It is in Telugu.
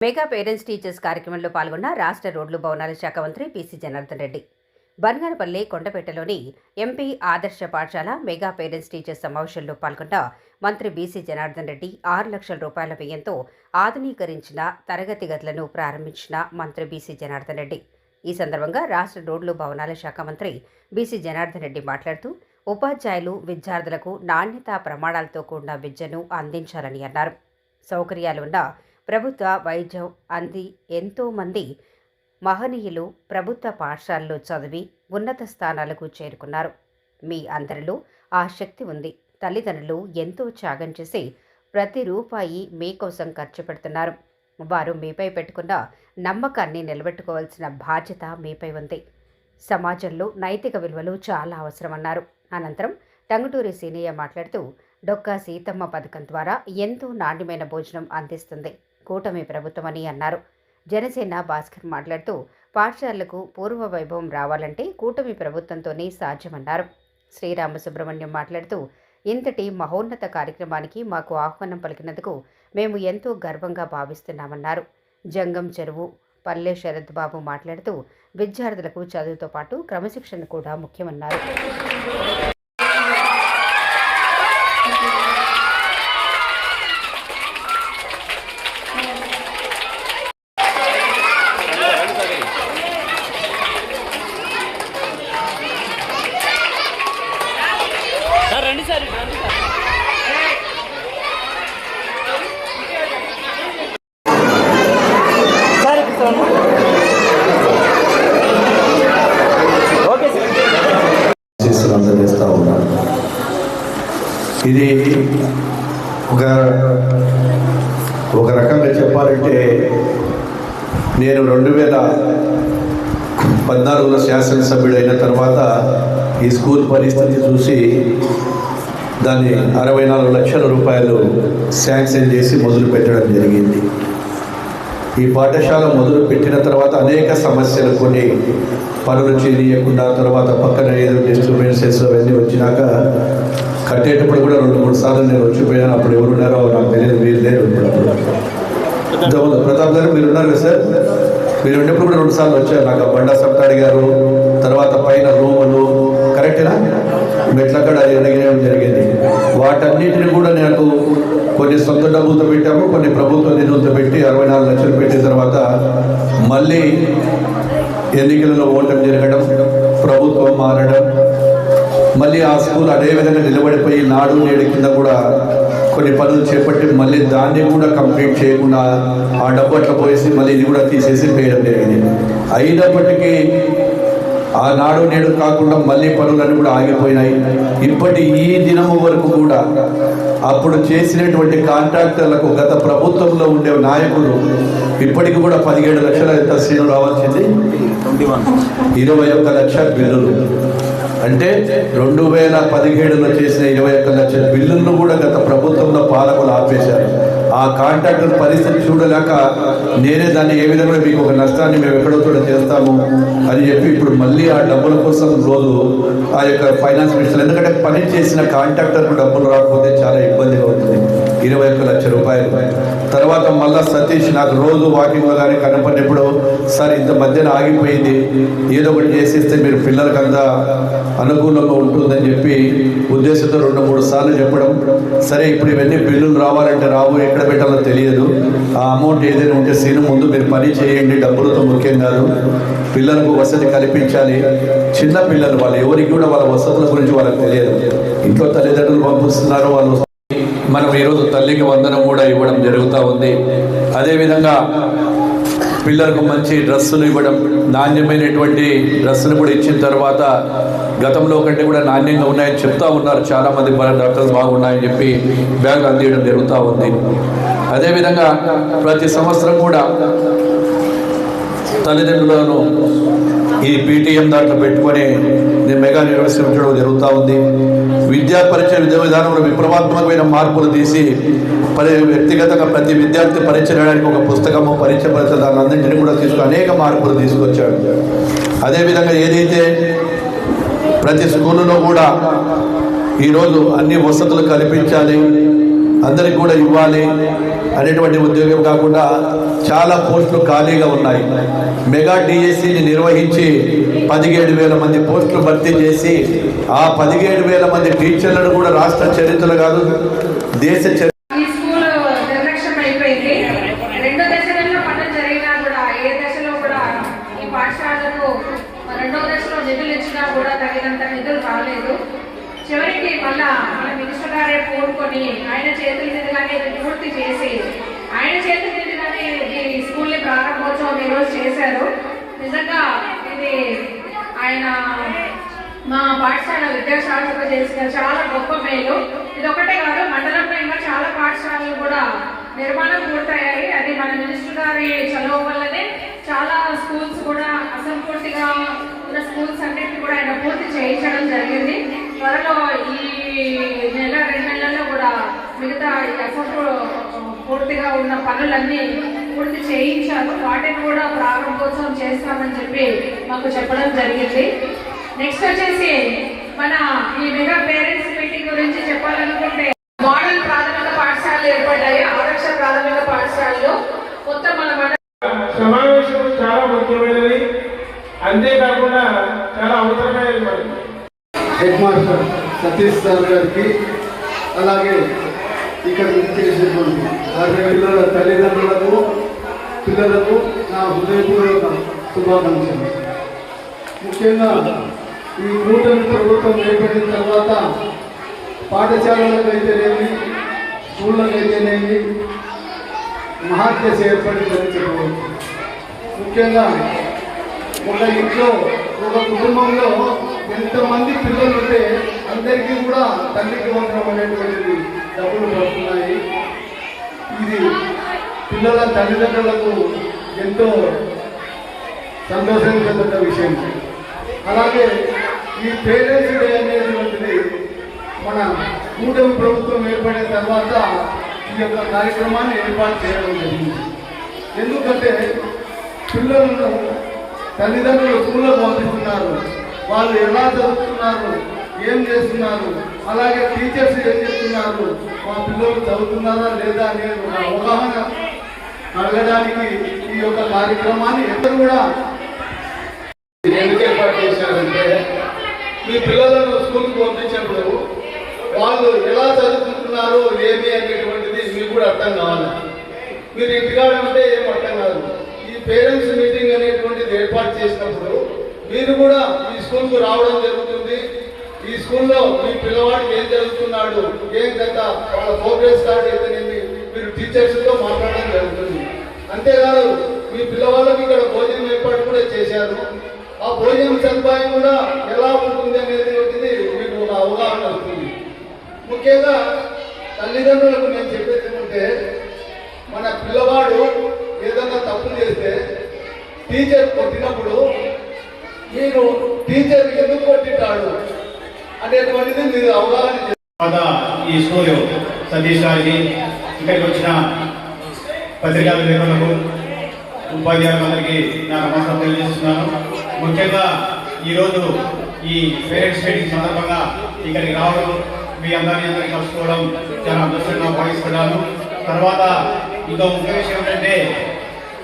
మెగా పేరెంట్స్ టీచర్స్ కార్యక్రమంలో పాల్గొన్న రాష్ట్ర రోడ్లు భవనాల శాఖ మంత్రి పీసీ జనార్దన్ రెడ్డి. బన్గానపల్లి కొండపేటలోని ఎంపీ ఆదర్శ పాఠశాల మెగా పేరెంట్స్ టీచర్స్ సమావేశంలో పాల్గొన్న మంత్రి బీసీ జనార్దన్ రెడ్డి ఆరు లక్షల రూపాయల వ్యయంతో ఆధునీకరించిన తరగతి గదులను ప్రారంభించిన మంత్రి బీసీ జనార్దన్ రెడ్డి. ఈ సందర్భంగా రాష్ట్ర రోడ్లు భవనాల శాఖ మంత్రి బీసీ జనార్దన్ రెడ్డి మాట్లాడుతూ ఉపాధ్యాయులు విద్యార్థులకు నాణ్యతా ప్రమాణాలతో కూడిన విద్యను అందించాలని అన్నారు. సౌకర్యాలు ఉన్న ప్రభుత్వ వైద్యం అంది ఎంతోమంది మహనీయులు ప్రభుత్వ పాఠశాలలో చదివి ఉన్నత స్థానాలకు చేరుకున్నారు. మీ అందరిలో ఆ శక్తి ఉంది. తల్లిదండ్రులు ఎంతో త్యాగం చేసి ప్రతి రూపాయి మీకోసం ఖర్చు పెడుతున్నారు. వారు మీపై పెట్టుకున్న నమ్మకాన్ని నిలబెట్టుకోవాల్సిన బాధ్యత మీపై ఉంది. సమాజంలో నైతిక విలువలు చాలా అవసరమన్నారు. అనంతరం టంగుటూరి సీనియర్ మాట్లాడుతూ డొక్కా సీతమ్మ పథకం ద్వారా ఎంతో నాణ్యమైన భోజనం అందిస్తుంది. కూటమి ప్రభుత్వమని అన్నారు. జనసేన భాస్కర్ మాట్లాడుతూ పాఠశాలలకు పూర్వ వైభవం రావాలంటే కూటమి ప్రభుత్వంతోనే సాధ్యమన్నారు. శ్రీరామ సుబ్రహ్మణ్యం మాట్లాడుతూ ఇంతటి మహోన్నత కార్యక్రమానికి మాకు ఆహ్వానం పలికినందుకు మేము ఎంతో గర్వంగా భావిస్తున్నామన్నారు. జంగం చెరువు పల్లె శరత్ బాబు మాట్లాడుతూ విద్యార్థులకు చదువుతో పాటు క్రమశిక్షణ కూడా ముఖ్యమన్నారు. రండి సార్ రండి అందజేస్తూ ఉన్నాను ఇది ఒక ఒక రకంగా చెప్పాలంటే నేను రెండు వేల పద్నాలుగులో శాసనసభ్యుడైన తర్వాత ఈ స్కూల్ పరిస్థితి చూసి దాన్ని అరవై నాలుగు లక్షల రూపాయలు శాంక్షన్ చేసి మొదలు పెట్టడం జరిగింది. ఈ పాఠశాల మొదలు పెట్టిన తర్వాత అనేక సమస్యలు కొన్ని పనులు చేయకుండా తర్వాత పక్కన ఏదో డిస్టర్బెన్సెస్ అవన్నీ వచ్చినాక కట్టేటప్పుడు కూడా రెండు మూడు సార్లు నేను వచ్చిపోయాను. అప్పుడు ఎవరు ఉన్నారో నాకు తెలియదు మీరు లేరు ఇప్పుడు ఇంతకుముందు ప్రతాప్ గారు మీరు ఉన్నారు సార్? మీరు ఉన్నప్పుడు కూడా రెండు సార్లు వచ్చారు. నాకు బండా సప్తాడి గారు తర్వాత పైన రూములు కరెక్టేనా? మెట్లక్కడ అడిగడం జరిగింది. వాటన్నిటిని కూడా నాకు కొన్ని సొంత డబ్బులతో పెట్టాము కొన్ని ప్రభుత్వ నిధులతో పెట్టి అరవై నాలుగు లక్షలు పెట్టిన తర్వాత మళ్ళీ ఎన్నికలలో ఓటమి జరగడం ప్రభుత్వం మారడం మళ్ళీ ఆ స్కూల్ అదే విధంగా నిలబడిపోయి నాడు నేడు కింద కూడా కొన్ని పనులు చేపట్టి మళ్ళీ దాన్ని కూడా కంప్లీట్ చేయకుండా ఆ డబ్బు అట్లా పోయేసి మళ్ళీ ఇది కూడా తీసేసి వేయడం జరిగింది. అయినప్పటికీ ఆనాడు నేడు కాకుండా మళ్ళీ పనులన్నీ కూడా ఆగిపోయినాయి. ఇప్పటి ఈ దినము వరకు కూడా అప్పుడు చేసినటువంటి కాంట్రాక్టర్లకు గత ప్రభుత్వంలో ఉండే నాయకులు ఇప్పటికి కూడా పదిహేడు లక్షల ఎంత సీను రావాల్సింది. ఇరవై ఒక్క లక్ష బిల్లులు. అంటే రెండు వేల పదిహేడులో చేసిన ఇరవై ఒక్క లక్షల బిల్లులను కూడా గత ప్రభుత్వంలో పాలకులు ఆపేశారు. ఆ కాంట్రాక్టర్ పరిస్థితి చూడలేక నేనే దాన్ని ఏ విధంగా మీకు ఒక నష్టాన్ని మేము ఎక్కడో చోట చేస్తాము అని చెప్పి ఇప్పుడు మళ్ళీ ఆ డబ్బుల కోసం రోజు ఆ యొక్క ఫైనాన్స్ మినిస్టర్ ఎందుకంటే పని చేసిన కాంట్రాక్టర్కు డబ్బులు రాకపోతే చాలా ఇబ్బందిగా ఇరవై ఒక్క లక్ష రూపాయలు. తర్వాత మళ్ళా సతీష్ నాకు రోజు వాకింగ్లో కానీ కనపడినప్పుడు సార్ ఇంత మధ్యన ఆగిపోయింది. ఏదో ఒకటి చేసేస్తే మీరు పిల్లలకంతా అనుకూలంగా ఉంటుందని చెప్పి ఉద్దేశంతో రెండు మూడు సార్లు చెప్పడం. సరే ఇప్పుడు ఇవన్నీ బిల్లులు రావాలంటే రావు ఎక్కడ పెట్టాలో తెలియదు. ఆ అమౌంట్ ఏదైనా ఉంటే సీను ముందు మీరు పని చేయండి డబ్బులతో ముఖ్యం కాదు. పిల్లలకు వసతి కల్పించాలి. చిన్న పిల్లలు వాళ్ళు ఎవరికి కూడా వాళ్ళ వసతుల గురించి వాళ్ళకి తెలియదు. ఇంట్లో తల్లిదండ్రులు పంపిస్తున్నారు వాళ్ళు మనం ఈరోజు తల్లికి వందనం కూడా ఇవ్వడం జరుగుతూ ఉంది. అదేవిధంగా పిల్లలకు మంచి డ్రెస్సులు ఇవ్వడం నాణ్యమైనటువంటి డ్రెస్సులు కూడా ఇచ్చిన తర్వాత గతంలో కంటే కూడా నాణ్యంగా ఉన్నాయని చెప్తా ఉన్నారు. చాలామంది మన డాక్టర్స్ బాగున్నాయని చెప్పి బ్యాగ్ అందియడం జరుగుతూ ఉంది. అదేవిధంగా ప్రతి సంవత్సరం కూడా తల్లిదండ్రులను ఈ పీటీఎం దాంట్లో పెట్టుకొని నేను మెగా ఉంచడం జరుగుతూ ఉంది. విద్యా పరీక్ష విద్యా విధానంలో విప్లవాత్మకమైన మార్పులు తీసి పరి వ్యక్తిగతంగా ప్రతి విద్యార్థి పరీక్ష రాయడానికి ఒక పుస్తకము పరీక్ష పరీక్ష దాన్ని అన్నింటినీ కూడా తీసుకుని అనేక మార్పులు తీసుకొచ్చాడు అదేవిధంగా ఏదైతే ప్రతి స్కూలులో కూడా ఈరోజు అన్ని వసతులు కల్పించాలి అందరికి కూడా ఇవ్వాలి అనేటువంటి ఉద్యోగం కాకుండా చాలా పోస్టులు ఖాళీగా ఉన్నాయి. మెగా డిఎస్సిని నిర్వహించి పదిహేడు వేల మంది పోస్టులు భర్తీ చేసి ఆ పదిహేడు వేల మంది టీచర్లను కూడా రాష్ట్ర చరిత్రలు కాదు దేశ చరిత్ర ఈ స్కూల్ నిర్లక్ష్యం అయిపోయింది రెండో దశలలో పనులు జరిగినా కూడా ఏ దశలో కూడా ఈ పాఠశాలకు రెండో దశలో నిధులు ఇచ్చినా కూడా తగినంత నిధులు రాలేదు చివరికి మళ్ళా మన మినిస్టర్ గారే కోరుకొని ఆయన చేతుల మీదుగానే ఇది పూర్తి చేసి ఆయన చేతుల మీదుగానే ఈ స్కూల్ని ప్రారంభోత్సవం ఈరోజు చేశారు. నిజంగా ఇది ఆయన మా పాఠశాల విద్యాశాఖకు చేసిన చాలా గొప్ప మేలు. ఇది ఒకటే కాదు మండలంలో ఇంకా చాలా పాఠశాలలు కూడా నిర్మాణం పూర్తయ్యాయి. అది మన మినిస్టర్ గారి చదువు వల్లనే చాలా స్కూల్స్ కూడా అసంపూర్తిగా ఉన్న స్కూల్స్ అన్నిటిని కూడా ఆయన పూర్తి చేయించడం జరిగింది. త్వరలో ఈ నెల రెండు నెలల్లో కూడా మిగతా ఈ పూర్తిగా ఉన్న పనులన్నీ పూర్తి చేయించారు. వాటిని కూడా ప్రారంభోత్సవం చేస్తామని చెప్పి మాకు చెప్పడం జరిగింది. నెక్స్ట్ వచ్చేసి మన ఈ మెగా పేరెంట్స్ మీటింగ్ గురించి చెప్పాలనుకుంటే మోడల్ ప్రాథమిక పాఠశాలలు ఏర్పడ్డాయి. ఆదర్శ ప్రాథమిక పాఠశాలలో. మొత్తం మన సమావేశం చాలా ముఖ్యమైనది. అంతేకాకుండా చాలా అవసరమైనది మనకి హెడ్ మాస్టర్ సతీష్ సార్ గారికి అలాగే ఇక్కడ చేసినటువంటి అరవై పిల్లల తల్లిదండ్రులకు పిల్లలకు నా హృదయపూర్వక శుభాకాంక్షలు. ముఖ్యంగా ఈ నూతన ప్రభుత్వం ఏర్పడిన తర్వాత పాఠశాలలకు అయితేనేమి స్కూళ్ళకు అయితేనేమి మహాత్యస ఏర్పడిందని చెప్పవచ్చు ముఖ్యంగా ఒక ఇంట్లో ఒక కుటుంబంలో ఎంతమంది పిల్లలు ఉంటే అందరికీ కూడా తల్లికి వందనం అనేటువంటిది డబ్బులు పడుతున్నాయి ఇది పిల్లల తల్లిదండ్రులకు ఎంతో సంతోషించదగ్గ విషయం. అలాగే ఈ పేరెంట్స్ డే అనేటువంటిది మన కూటమి ప్రభుత్వం ఏర్పడిన తర్వాత ఈ యొక్క కార్యక్రమాన్ని ఏర్పాటు చేయడం జరిగింది. ఎందుకంటే పిల్లలను తల్లిదండ్రులు స్కూల్లో పంపిస్తున్నారు. వాళ్ళు ఎలా చదువుతున్నారు? ఏం చేస్తున్నారు? అలాగే టీచర్స్ ఏం చేస్తున్నారు మా పిల్లలు చదువుతున్నారా లేదా అనే అవగాహన కలగడానికి ఈ యొక్క కార్యక్రమాన్ని ఎక్కడ కూడా ఎందుకు ఏర్పాటు చేశారంటే మీ పిల్లలను స్కూల్కి పంపించినప్పుడు వాళ్ళు ఎలా చదువుకుంటున్నారో ఏమి అనేటువంటిది మీకు కూడా అర్థం కావాలి. మీరు ఇంటికాడ ఉంటే ఏం అర్థం కాదు. ఈ పేరెంట్స్ మీటింగ్ అనేటువంటిది ఏర్పాటు చేసినప్పుడు మీరు కూడా మీ స్కూల్కు రావడం జరుగుతుంది. ఈ స్కూల్లో మీ పిల్లవాడికి ఏం జరుగుతున్నాడు ఏం కథ వాళ్ళ ప్రోగ్రెస్ కార్డ్ అయితేనేమి మీరు టీచర్స్తో మాట్లాడడం జరుగుతుంది. అంతేకాదు మీ పిల్లవాళ్ళకి ఇక్కడ భోజనం ఏర్పాటు కూడా చేశారు. ఆ భోజనం సదుపాయం కూడా ఎలా ఉంటుంది అనేది ఒకటిది మీకు ఒక అవగాహన వస్తుంది. ముఖ్యంగా తల్లిదండ్రులకు నేను చెప్పేది ఏమంటే మన పిల్లవాడు ఏదైనా తప్పు చేస్తే టీచర్ కొట్టినప్పుడు మీరు టీచర్ ఎందుకు కొట్టింటాడు? అనేటువంటిది మీరు అవగాహన ఈ స్కూల్ సతీష్ గారికి ఇక్కడికి వచ్చిన పత్రికా విలేకరులకు ఉపాధ్యాయులందరికీ నా నమస్కారం తెలియజేస్తున్నాను. ముఖ్యంగా ఈరోజు ఈ పేరెంట్స్ మీటింగ్ సందర్భంగా ఇక్కడికి రావడం మీ అందరినీ అందరికీ కలుసుకోవడం చాలా అదృష్టంగా భావిస్తున్నాను. తర్వాత ఇంకో ముఖ్య విషయం ఏంటంటే